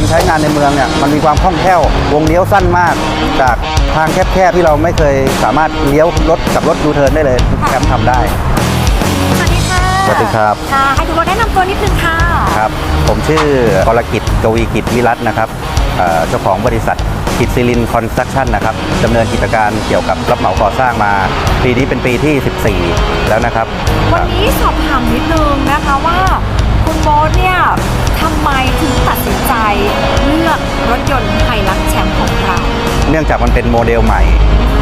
การใช้งานในเมืองเนี่ยมันมีความคล่องแคล่ววงเลี้ยวสั้นมาก จากทางแคบๆที่เราไม่เคยสามารถเลี้ยวรถกับรถยูเทิร์นได้เลยแคมป์ทำได้ สวัสดีค่ะสวัสดีครับ ค่ะ ให้คุณโบแนะนำตัวนิดนึงค่ะ ครับผมชื่อกรกิจกวีกิจวิรัตน์นะครับเอ่อเจ้าของบริษัทกิจซิลินคอนสตรักชั่นนะครับดำเนินกิจการเกี่ยวกับรับเหมาก่อสร้างมา ปีนี้เป็นปีที่ 14 แล้วนะครับ วันนี้สอบถามนิดนึงนะคะว่า คุณโบทเนี่ยทำไมถึงตัดสินใจเลือกรถยนต์ไฮลักแชมป์ของเรา เนื่องจากมันเป็นโมเดลใหม่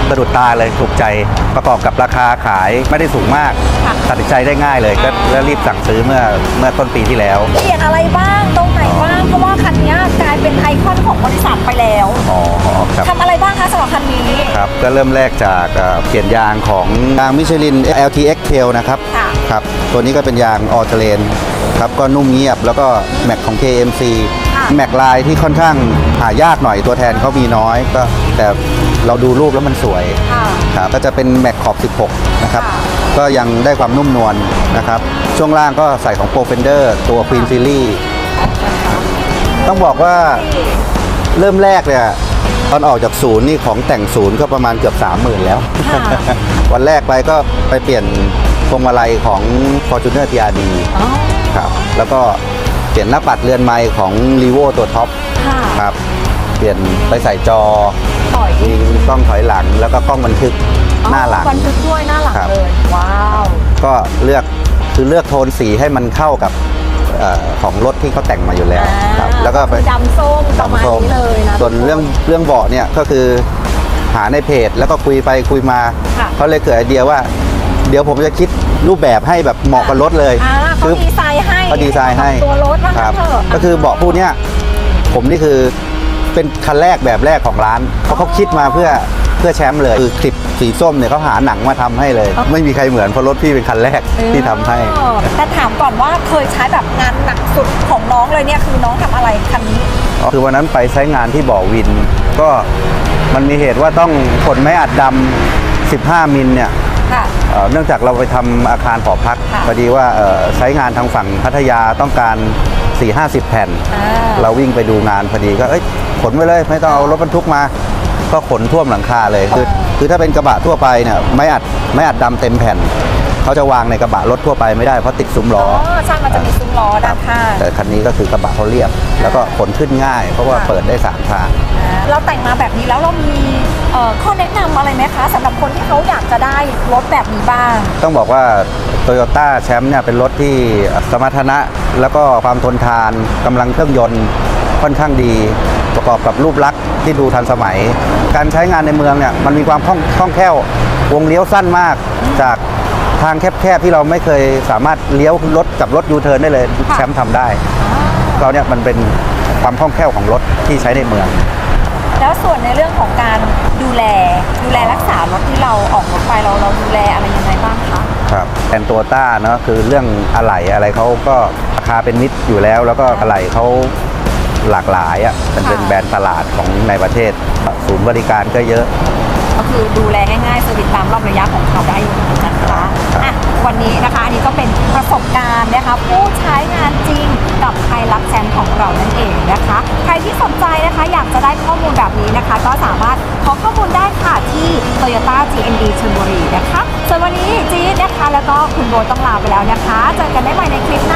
สะดุดตาเลยถูกใจประกอบกับราคาขายไม่ได้สูงมาก ค่ะ ตัดสินใจได้ง่ายเลยก็แล้วรีบสั่งซื้อเมื่อเมื่อต้นปีที่แล้ว เปลี่ยนอะไรบ้างตรงไหนบ้างเพราะว่าคันนี้กลายเป็นไอคอนของบริษัทไปแล้วอ๋อครับ ทำอะไรบ้างคะสำหรับคันนี้ ครับก็เริ่มแรกจากเอ่อเปลี่ยนยางของยางมิชลิน LTX Tail นะครับค่ะ ครับ ตัวนี้ก็เป็นยางออเทเลน ครับก็นุ่มเงียบแล้วก็แม็กของ KMC ค่ะแม็กลายที่ค่อนข้างหายากหน่อยตัวแทนเขามีน้อยก็แต่เราดูรูปแล้วมันสวยค่ะครับก็จะเป็นแม็กขอบ 16 นะครับค่ะก็ยังได้ความนุ่มนวลนะครับ ช่วงล่างก็ใส่ของ Pro Fender ตัว Queen Series ต้องบอกว่าเริ่มแรกเนี่ยตอนออกจากศูนย์นี่ของแต่งศูนย์ก็ประมาณเกือบ 30,000 แล้วค่ะวันแรกไปก็ไปเปลี่ยนพวงมาลัยของ Fortuner TRD อ๋อ ครับแล้วก็เปลี่ยนหน้าปัดเรือนไม้ของ r e v o ตัวท็อปค่ะครับเปลี่ยนไปใส่จอต่อยมีกล้องถอยหลัง แล้วก็กล้องบันทึกหน้าหลัง บันทึกด้วยหน้าหลังครับ เลยว้าวก็เลือกคือเลือกโทนสีให้มันเข้ากับเอ่อของรถที่เขาแต่งมาอยู่แล้วครับแล้วก็ไป ดำส้มประมาณดำส้มนี้เลยนะ ส่วนเรื่องเรื่องเบาะเนี่ยก็คือหาในเพจแล้วก็คุยไปคุยมา ค่ะ เขาเลยเกิดไอเดียว่า เดี๋ยวผมจะคิดรูปแบบให้แบบเหมาะกับรถเลยอ่าเขาดีไซน์ให้เขาดีไซน์ให้ตัวรถว่าคงั้รันเถอะก็คือเบาะผู้เนี้ยผมนี่คือเป็นคันแรกแบบแรกของร้านเพราะเขาคิดมาเพื่อเพื่อแชมป์เลยคือคลิปสีส้มเนี่ยเขาหาหนังมาทำให้เลย ไม่มีใครเหมือนเพราะรถพี่เป็นคันแรกที่ทำให้ เออแต่ถามก่อนว่าเคยใช้แบบงานหนักสุดของน้องเลยเนี่ยคือน้องทำอะไรคันนี้ คือวันนั้นไปใช้งานที่บ่อวิน ก็มันมีเหตุว่าต้องขนไม้อัดดำ15 มิลเนี่ย ค่ะ เอ่อเนื่องจากเราไปทำอาคารหอพักค่ะพอดีว่าเอ่อใช้งานทางฝั่งพัทยาต้องการ 4-50 แผ่นอ่าเราวิ่งไปดูงานพอดีก็เอ้ยขนไปเลยไม่ต้องเอารถบรรทุกมา ก็ขนท่วมหลังคาเลยคือคือถ้าเป็นกระบะทั่วไปเนี่ยไม่อัดไม่อัดดำเต็มแผ่นเขาจะวางในกระบะรถทั่วไปไม่ได้เพราะติดซุ้มล้อ๋ออใช่มันจะมีซุ้มล้อด้านข้างแต่คันนี้ก็คือกระบะเขาเรียบ แล้วก็ขนขึ้นง่าย เพราะว่าค่ะเปิดได้สามทางอ่าเราแต่งมาแบบนี้แล้วเรามีเอ่อข้อแนะนำอะไรไหมคะสำหรับคนที่เขาอยากจะได้รถแบบนี้บ้าง ต้องบอกว่า Toyota แชมป์เนี่ยเป็นรถที่สมรรถนะ แล้วก็ความทนทานกำลังเครื่องยนต์ค่อนข้างดี ประกอบกับรูปลักษณ์ที่ดูทันสมัย การใช้งานในเมืองเนี่ยมันมีความคล่องคล่องแคล่ววงเลี้ยวสั้นมากจากทางแคบๆที่เราไม่เคยสามารถเลี้ยวรถกับรถยูเทิร์นได้เลยค่ะ แชมป์ทำได้เราเนี่ยมันเป็นความคล่องแคล่วของรถที่ใช้ในเมือง แล้วส่วนในเรื่องของการดู แล ดูแลรักษารถที่เราออกรถไปเราเราดูแลอะไรยังไงบ้างคะครับแอนตัวต้าเนาะคือเรื่องอะไหล่อะไรเขาก็ราคาเป็นมิตรอยู่แล้ว แล้วก็อะไหล่เขาหลากหลายอะมันเป็นค่ะแบรนด์ตลาดของในประเทศศูนย์บริการก็เยอะ ก็คือดูแลง่ายๆเซอร์วิสตามรอบระยะของเขาได้อยู่นะคะอะวันนี้นะคะอันนี้ก็เป็นประสบการณ์นะคะผู้ใช้งานจริงกับไฮรักแซนของเรานั่นเองนะคะ ใจนะคะ อยากจะได้ข้อมูลแบบนี้นะคะ ก็สามารถขอข้อมูลได้ค่ะที่ Toyota GMD ชลบุรีนะคะส่วนวันนี้จี๊ดนะคะ แล้วก็คุณโบต้องลาไปแล้วนะคะ เจอกันได้ใหม่ในคลิปหน้า